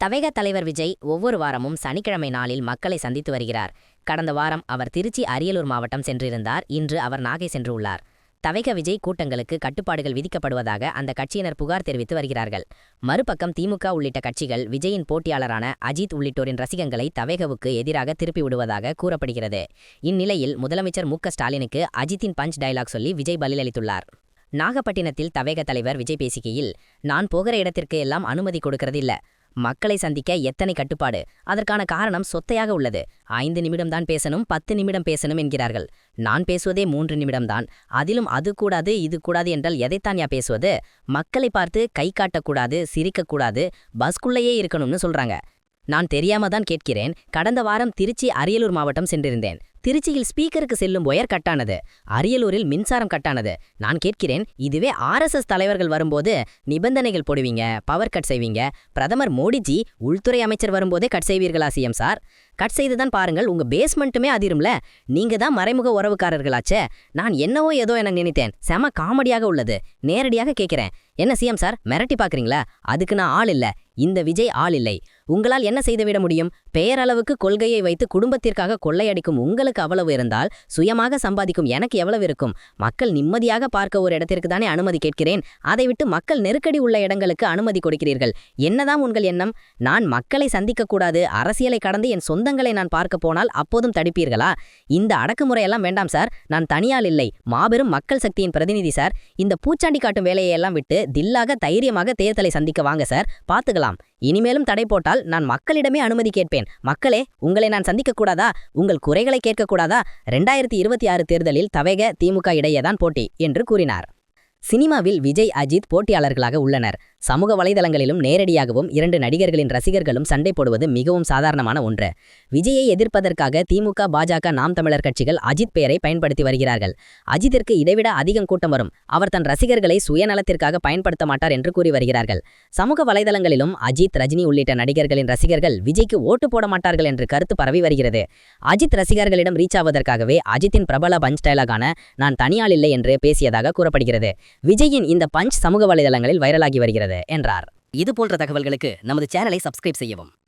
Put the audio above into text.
தவேக தலைவர் விஜய் ஒவ்வொரு வாரமும் சனிக்கிழமை நாளில் மக்களை சந்தித்து வருகிறார். கடந்த வாரம் அவர் திருச்சி அரியலூர் மாவட்டம் சென்றிருந்தார். இன்று அவர் நாகை சென்றுள்ளார் தவேக விஜய் கூட்டங்களுக்கு கட்டுப்பாடுகள் விதிக்கப்படுவதாக அந்த கட்சியினர் புகார் தெரிவித்து வருகிறார்கள். மறுபக்கம் திமுக உள்ளிட்ட கட்சிகள் விஜயின் போட்டியாளரான அஜித் உள்ளிட்டோரின் ரசிகங்களை தவேகவுக்கு எதிராக திருப்பி விடுவதாக கூறப்படுகிறது. இந்நிலையில் முதலமைச்சர் மு ஸ்டாலினுக்கு அஜித்தின் பஞ்ச் டயலாக் சொல்லி விஜய் பதிலளித்துள்ளார். நாகப்பட்டினத்தில் தவேக தலைவர் விஜய் பேசுகையில் நான் போகிற இடத்திற்கு எல்லாம் அனுமதி கொடுக்கறதில்ல. மக்களை சந்திக்க எத்தனை கட்டுப்பாடு? அதற்கான காரணம் சொத்தையாக உள்ளது. ஐந்து நிமிடம்தான் பேசணும் பத்து நிமிடம் பேசணும் என்கிறார்கள். நான் பேசுவதே மூன்று நிமிடம்தான். அதிலும் அது கூடாது இது கூடாது என்றால் எதைத்தான் யா பேசுவது? மக்களை பார்த்து கை காட்டக்கூடாது சிரிக்கக்கூடாது பஸ்குள்ளேயே இருக்கணும்னு சொல்றாங்க. நான் தெரியாம தான் கேட்கிறேன். கடந்த வாரம் திருச்சி அரியலூர் மாவட்டம் சென்றிருந்தேன். திருச்சியில் ஸ்பீக்கருக்கு செல்லும் ஒயர் கட்டானது. அரியலூரில் மின்சாரம் கட்டானது. நான் கேட்கிறேன் இதுவே ஆர்எஸ்எஸ் தலைவர்கள் வரும்போது நிபந்தனைகள் போடுவீங்க பவர் கட் செய்வீங்க? பிரதமர் மோடிஜி உள்துறை அமைச்சர் வரும்போதே கட் செய்வீர்களா சிஎம் சார்? கட் செய்துதான் பாருங்கள் உங்க பேஸ்மெண்ட்டுமே அதிரும்ல. நீங்க தான் மறைமுக உறவுக்காரர்களாச்சே. நான் என்னவோ ஏதோ என நினைத்தேன். செம காமெடியாக உள்ளது. நேரடியாக கேட்கிறேன். என்ன சிஎம் சார் மிரட்டி பாக்குறீங்களா அதுக்கு நான் ஆள் இல்ல. இந்த விஜய் ஆள் இல்லை. உங்களால் என்ன செய்துவிட முடியும்? பெயரளவுக்கு கொள்கையை வைத்து குடும்பத்திற்காக கொள்ளையடிக்கும் உங்களுக்கு அவ்வளவு இருந்தால் சுயமாக சம்பாதிக்கும் எனக்கு எவ்வளவு இருக்கும்? மக்கள் நிம்மதியாக பார்க்க ஒரு இடத்திற்கு தானே அனுமதி கேட்கிறேன். அதை விட்டு மக்கள் நெருக்கடி உள்ள இடங்களுக்கு அனுமதி கொடுக்கிறீர்கள். என்னதான் உங்கள் எண்ணம்? நான் மக்களை சந்திக்கக்கூடாது அரசியலை கடந்து என் சொந்தங்களை நான் பார்க்க போனால் அப்போதும் தடுப்பீர்களா? இந்த அடக்குமுறையெல்லாம் வேண்டாம் சார். நான் தனியால் இல்லை. மாபெரும் மக்கள் சக்தியின் பிரதிநிதி சார். இந்த பூச்சாண்டி காட்டும் வேலையெல்லாம் விட்டு தில்லாக தைரியமாக தேர்தலை சந்திக்க வாங்க சார். பார்த்துக்கலாம். இனிமேலும் தடை போட்டால் நான் மக்களிடமே அனுமதி கேட்பேன். மக்களே உங்களை நான் சந்திக்கக்கூடாதா? உங்கள் குறைகளை கேட்கக்கூடாதா? ரெண்டாயிரத்தி இருபத்தி ஆறு தேர்தலில் தவேக திமுக இடையேதான் போட்டி என்று கூறினார். சினிமாவில் விஜய் அஜித் போட்டியாளர்களாக உள்ளனர். சமூக வலைதளங்களிலும் நேரடியாகவும் இரண்டு நடிகர்களின் ரசிகர்களும் சண்டை போடுவது மிகவும் சாதாரணமான ஒன்று. விஜயை எதிர்ப்பதற்காக திமுக பாஜக நாம் தமிழர் கட்சிகள் அஜித் பெயரை பயன்படுத்தி வருகிறார்கள். அஜித்திற்கு இதைவிட அதிகம் கூட்டம் வரும். அவர் தன் ரசிகர்களை சுயநலத்திற்காக பயன்படுத்த மாட்டார் என்று கூறி வருகிறார்கள். சமூக வலைதளங்களிலும் அஜித் ரஜினி உள்ளிட்ட நடிகர்களின் ரசிகர்கள் விஜய்க்கு ஓட்டு போட மாட்டார்கள் என்று கருத்து பரவி வருகிறது. அஜித் ரசிகர்களிடம் ரீச் ஆவதற்காகவே அஜித்தின் பிரபல பஞ்ச் டயலாகான நான் தனியால் இல்லை என்று பேசியதாக கூறப்படுகிறது. விஜயின் இந்த பஞ்ச் சமூக வலைதளங்களில் வைரலாகி வருகிறது. என்றார். இது போன்ற தகவல்களுக்கு நமது சேனலை சப்ஸ்கிரைப் செய்யவும்.